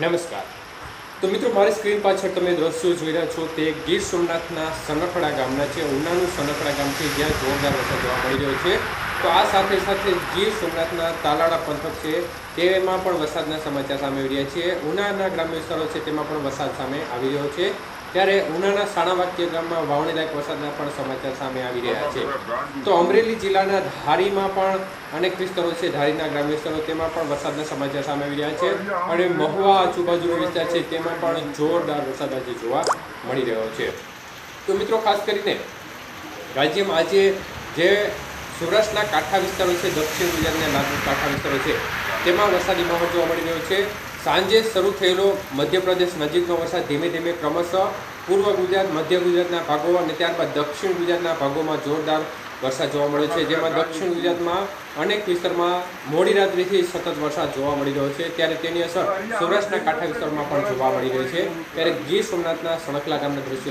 નમસ્કાર. તો મિત્રો, મારી સ્ક્રીન પાછળ તમે દ્રશ્યો જોઈ રહ્યા છો, તે ગીર સોમનાથના સનખડા ગામના છે ઉનાનું સનખડા ગામ છે, જ્યાં જોરદાર વરસાદ જોવા મળી રહ્યો છે. તો આ સાથે સાથે ગીર સોમનાથના તાલાળા પંથક છે, તેમાં પણ વરસાદના સમાચાર સામે આવી રહ્યા છે. ઉનાના ગ્રામ્ય વિસ્તારો છે, તેમાં પણ વરસાદ સામે આવી રહ્યો છે. ત્યારે ઉનાના સાણાવાક્ય ગામમાં વાવણીલાયક વરસાદના પણ સમાચાર સામે આવી રહ્યા છે. તો અમરેલી જિલ્લાના ધારીમાં પણ અનેક વિસ્તારો છે. ધારીના ગ્રામ્ય વિસ્તારો તેમાં પણ વરસાદના સમાચાર સામે આવી રહ્યા છે અને મહુવા આજુબાજુનો વિસ્તાર છે તેમાં પણ જોરદાર વરસાદ આજે જોવા મળી રહ્યો છે. તો મિત્રો, ખાસ કરીને રાજ્યમાં આજે જે સૌરાષ્ટ્રના કાંઠા વિસ્તારો છે, દક્ષિણ ગુજરાતના લાગુ કાંઠા વિસ્તારો છે તેમાં વરસાદી માહોલ જોવા મળી રહ્યો છે. સાંજે શરૂ થયેલો મધ્યપ્રદેશ નજીકનો વરસાદ ધીમે ધીમે ક્રમશઃ પૂર્વ ગુજરાત, મધ્ય ગુજરાતના ભાગો અને ત્યારબાદ દક્ષિણ ગુજરાતના ભાગોમાં જોરદાર વરસાદ જોવા મળ્યો છે. જેમાં દક્ષિણ ગુજરાતમાં અનેક વિસ્તારમાં મોડી રાત્રિથી સતત વરસાદ જોવા મળી રહ્યો છે. ત્યારે તેની અસર સૌરાષ્ટ્રના કાંઠા વિસ્તારમાં પણ જોવા મળી રહી છે. ત્યારે ગીર સોમનાથના સણકલા ગામના દ્રશ્યો